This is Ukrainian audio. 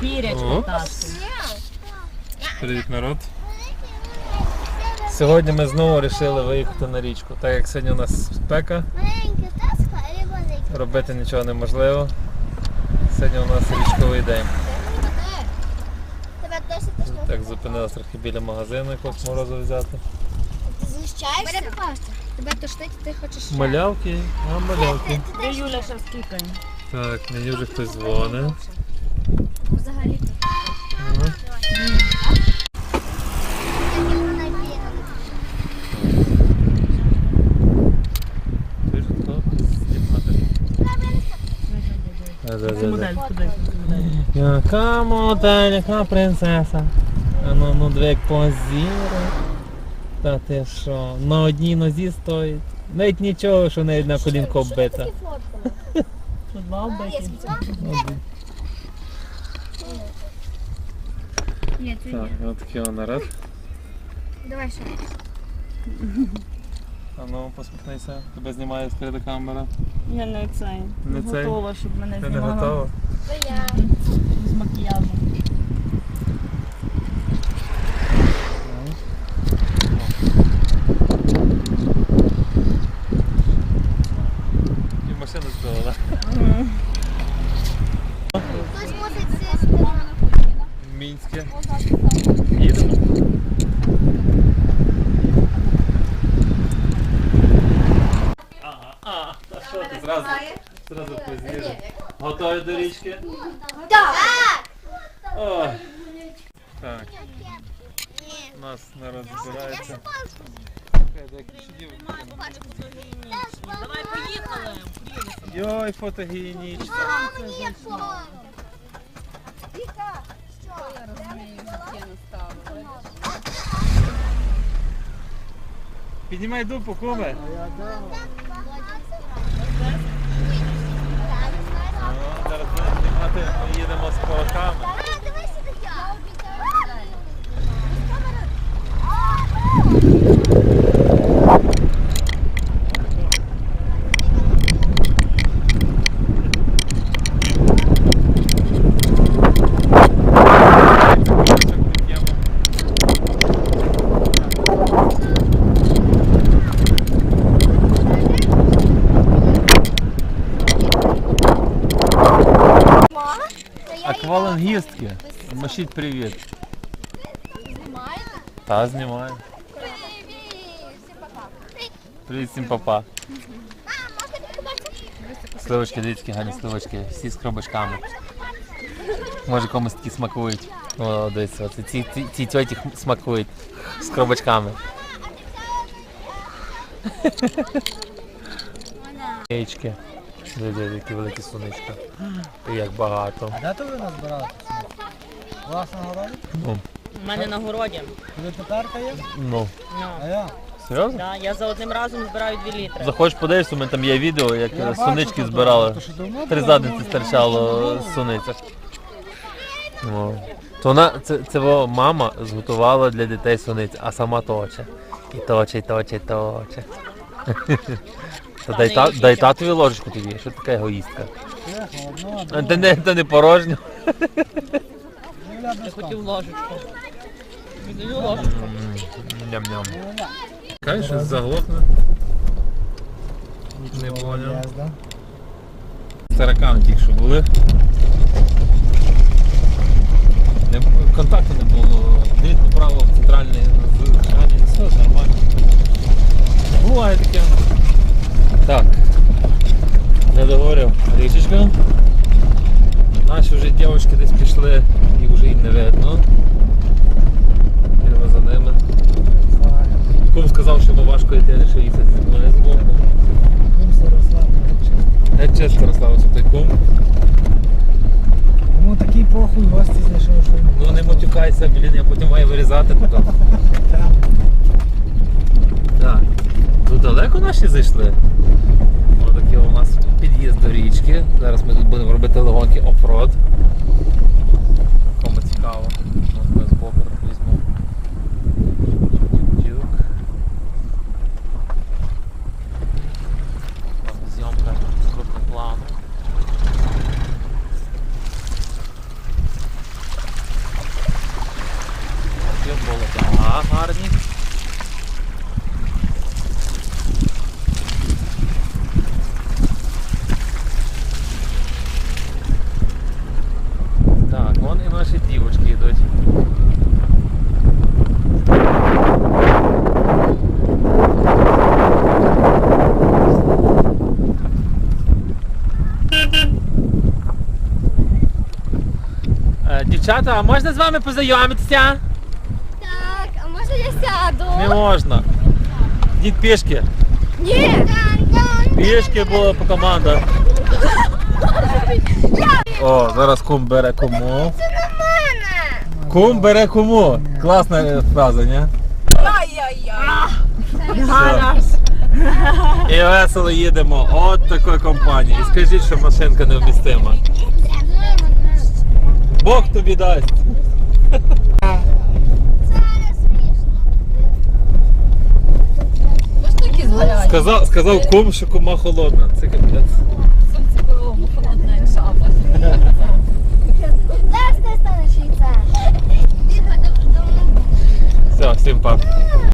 Пірячку таску. Привіт, народ. Сьогодні ми знову вирішили виїхати на річку. Так як сьогодні у нас спека, таска робити нічого неможливо. Сьогодні у нас річковий день. Тебе. Так, зупинилися трохи біля магазину якогось морозу взяти. Ти знущаєшся? Мене попасти. Тебе тошнить, ти хочеш ще. Малявки, а малявки. Де Юля ще скікає? Так, мені вже хтось дзвонить. Да-да-да-да. модель, куди? Яка модель, яка принцеса. А ну, ну дві як позіри. Та ти що? На одній нозі стоїть. Навіть нічого, що навіть на колінко вбита. Футбол бити. Ні, це Так, ні. ось такий он. Давай ще. А ну посміхнися, тебе знімає спереду камера. Я не цей. Не готова, щоб мене Ти не знімала. готова? З макіяжем. І машину збила, Хтось мусить сісти. В Мінське. Їдемо. Ага, а, та що ти зразу, зразу позіри. Готові до річки? Так! Ой. Так, у нас народ збирається. Давай поїхали. Йой, фотогенічно. А, мені фон. Піднімай дупу, куме. О, Зараз будемо знімати, ми їдемо з кулаками. А, дивись сюди я. Мама? Це я Аквалангістки. Машіть привіт. знімаю. Та знімаю. Привіт! Всім папа. Сливочки, дивіться, які гарні сливочки, всі з коробочками. Може комусь такі смакують. О, дивіться, оце ці, ці, ці тьоті смакують з коробочками. Яєчки. Дивіться, які великі сонечка. І як багато. А де то ви назбирали? Власна городі? Ну, У мене на городі. Коли теперка є? ну. Ну. А я? Серйозно? Да, я за одним разом збираю 2 літри. Заходиш, подивишся, у мене там є відео, як Я бачу, то збирали. то, що давно Три було, задниці ну, стирчало ну, з. Ну. То вона, це, це во мама зготувала для дітей суниць, а сама точе. І точе, і точе, і точе. Та дай, та, дай татові ложечку тоді, що ти така егоїстка. Тихо, одно, А друге. Не, ти не порожньо. Я хотів ложечку. Віддаю ложечку. Ням-ням. Кай, щось заглохне. Не поняв. Таракани тільки що були. Не, контакту не було. Дріт поправив в центральний в. Все нормально. Буває таке. Так. Не договорив. Річечка. Наші вже дівчатки десь пішли, їх вже і не видно. Йдемо за ними. Кум сказав, що йому важко йти, що їхати зі мною з боку. Кум розслаблений. Я чесно розслабився той кум. Йому такий похуй гості знайшов, що йому. Ну не матюкайся, блін, я потім маю вирізати потім. Так. Тут далеко наші зайшли. У нас під'їзд до річки. Зараз ми тут будемо робити легонький оффроад. Дівчата, а можна з вами познайомитися? Так, а можна я сяду? Не можна. Дід пішки. Ні. Пішки було по командах. О, зараз кум бере кому. Кум бере кому. Класна фраза, ні? Все. І весело їдемо. От такої компанії. І скажіть, що машинка невмістима. Бог тобі дасть. Сказав, сказав кум, що кума холодна. Це капець. Сонце кому холодна, як шафа. Зараз ти станеш. Все, всім пап.